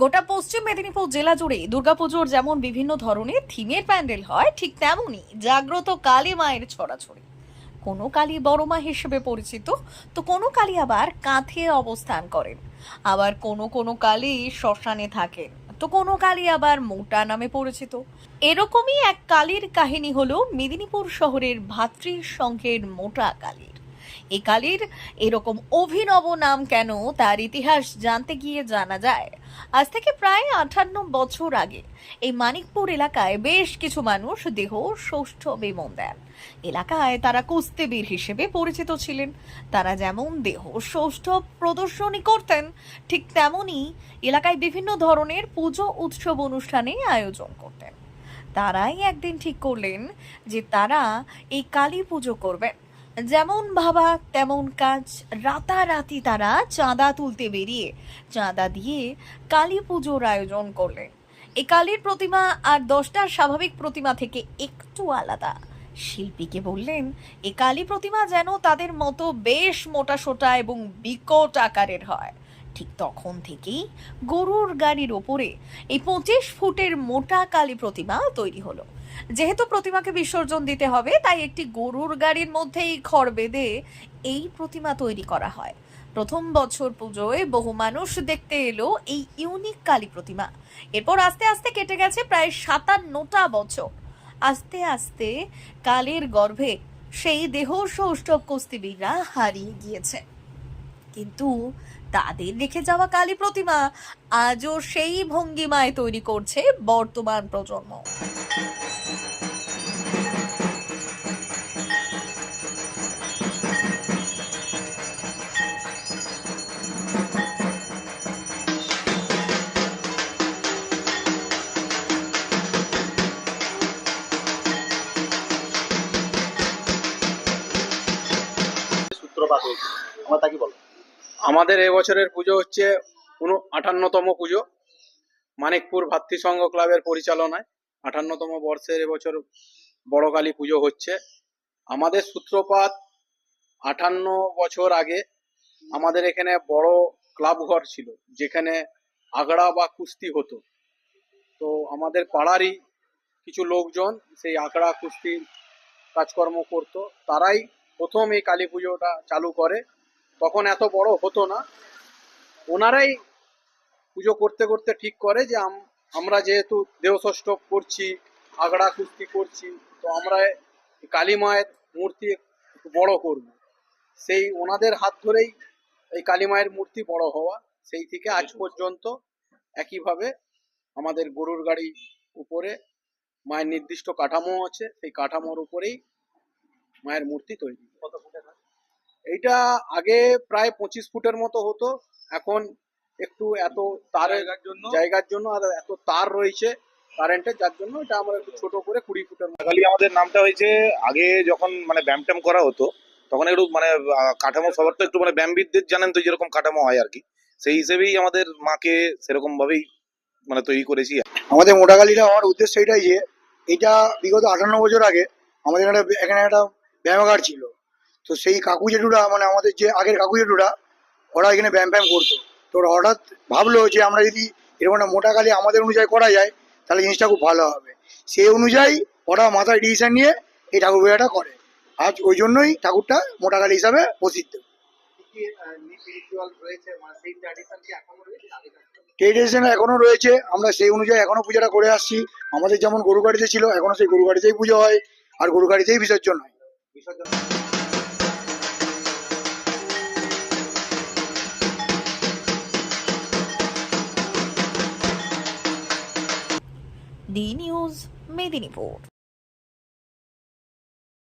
গোটা পশ্চিম মেদিনীপুর জেলা জুড়ে দুর্গাপুজোর যেমন বিভিন্ন ধরনের থিমের প্যান্ডেল হয়, ঠিক তেমনই জাগ্রত কালী মায়ের ছড়াছড়ি। কোনো কালী বড় মা হিসেবে পরিচিত, তো কোনো কালী আবার কাঁথে অবস্থান করেন। আবার কোনো কোনো কালী শ্মশানে থাকেন, তো কোনো কালী আবার মোটা নামে পরিচিত। এরকমই এক কালীর কাহিনী হলো মেদিনীপুর শহরের ভাতৃ সংঘের মোটা কালীর এই কালীর এরকম অভিনব নাম কেন তার ইতিহাস জানতে গিয়ে জানা যায়। আজ থেকে প্রায় আটান্ন বছর আগে এই মানিকপুর এলাকায় বেশ কিছু মানুষ দেহ সৌষ্ঠবে মন দেন। এলাকায় তারা কুস্তিবীর হিসেবে পরিচিত ছিলেন। তারা যেমন দেহ সৌষ্ঠব প্রদর্শনী করতেন, ঠিক তেমনি এলাকায় বিভিন্ন ধরনের পুজো উৎসব অনুষ্ঠানে আয়োজন করতেন। তারাই একদিন ঠিক করলেন যে তারা এই কালী পুজো করবেন। যেমন ভাবা, তেমন কাজ। রাতারাতি তারা চাঁদা তুলতে বেরিয়ে, চাঁদা দিয়ে কালী পুজোর আয়োজন করলেন। এ কালীর প্রতিমা আর দশটার স্বাভাবিক প্রতিমা থেকে একটু আলাদা। শিল্পীকে বললেন, এ কালী প্রতিমা যেন তাদের মতো বেশ মোটা সোটা এবং বিকট আকারের হয়। ঠিক তখন থেকেই গরুর গাড়ির ওপরে এই পঁচিশ ফুটের মোটা কালী প্রতিমা তৈরি হলো। যেহেতু প্রতিমাকে বিসর্জন দিতে হবে, তাই একটি গরুর গাড়ির মধ্যেই খড় বেঁধে এই প্রতিমা তৈরি করা হয়। প্রথম বছর পুজোয় বহু মানুষ দেখতে এলো এই ইউনিক কালী প্রতিমা। এরপর আস্তে আস্তে কেটে গেছে প্রায় সাতান্নটা বছর। আস্তে আস্তে কালের গর্ভে সেই দেহ সৌষ্ঠব কুস্তিবীররা হারিয়ে গিয়েছে। কিন্তু তাদের রেখে যাওয়া কালী প্রতিমা আজও সেই ভঙ্গিমায় তৈরি করছে বর্তমান প্রজন্ম। সূত্রপাত হয়েছে। আমার তাকে বলো? আমাদের এবছরের পুজো হচ্ছে উন আটান্নতম পুজো, মানিকপুর ভাতৃসংঘ ক্লাবের পরিচালনায়। আটান্নতম বর্ষের এবছর বড় কালী পুজো হচ্ছে। আমাদের সূত্রপাত আটান্ন বছর আগে আমাদের এখানে বড় ক্লাব ঘর ছিল, যেখানে আগড়া বা কুস্তি হতো। তো আমাদের পাড়ারই কিছু লোকজন সেই আগড়া কুস্তির কাজকর্ম করতো, তারাই প্রথম এই কালী পুজোটা চালু করে। তখন এত বড় হতো না। ওনারাই পুজো করতে করতে ঠিক করে যে আম- আমরা যেহেতু দেহষষ্ঠ করছি আগড়া কুস্তি করছি, তো আমরা কালী মায়ের মূর্তি বড় করব। সেই ওনাদের হাত ধরেই এই কালী মায়ের মূর্তি বড় হওয়া, সেই থেকে আজ পর্যন্ত একইভাবে আমাদের গরুর গাড়ি উপরে মায়ের নির্দিষ্ট কাঠামো আছে, সেই কাঠামোর উপরেই মায়ের মূর্তি তৈরি। কত এইটা আগে প্রায় পঁচিশ ফুটের মতো হতো। এখন একটু এত তারের জায়গার জন্য? জায়গার জন্য আর এত তার রয়েছে কারেন্টের যার জন্য এটা আমরা একটু ছোট করে কুড়ি ফুটের কালী আমাদের নামটা হয়েছে আগে যখন মানে ব্যায়াম করা হতো তখন একটু মানে কাঠামো সবার তো একটু মানে ব্যায়ামবিদদের জানেন তো যেরকম কাঠামো হয় আর কি। সেই হিসেবেই আমাদের মাকে সেরকম ভাবেই মানে তৈরি করেছি। আমাদের মোটাকালীটা হওয়ার উদ্দেশ্য এটাই যে এটা বিগত আটান্ন বছর আগে আমাদের এখানে এখানে একটা ব্যায়ামাগার ছিল। তো সেই কাকু জেঠুরা মানে আমাদের যে আগের কাকু জেঠুরা ওরা এখানে ব্যায়াম ব্যায়াম করতো। তো ওরা হঠাৎ ভাবলো যে আমরা যদি এরকম একটা মোটা কালী আমাদের অনুযায়ী করা যায় তাহলে জিনিসটা খুব ভালো হবে। সেই অনুযায়ী ওরা মাথায় ডিসিশন নিয়ে এই ঠাকুর পূজাটা করে। আজ ওই জন্যই ঠাকুরটা মোটা কালী হিসাবে প্রসিদ্ধ। রয়েছে? মানে ট্রেডিশন এখনও রয়েছে? আমরা সেই অনুযায়ী এখনও পূজাটা করে আসছি। আমাদের যেমন গরু গাড়িতে ছিল এখনও সেই গরু গাড়িতেই পুজো হয়। আর গরু গাড়িতেই বিসর্জন হয়। বিসর্জন ডি নিউজ মেদিনীপুর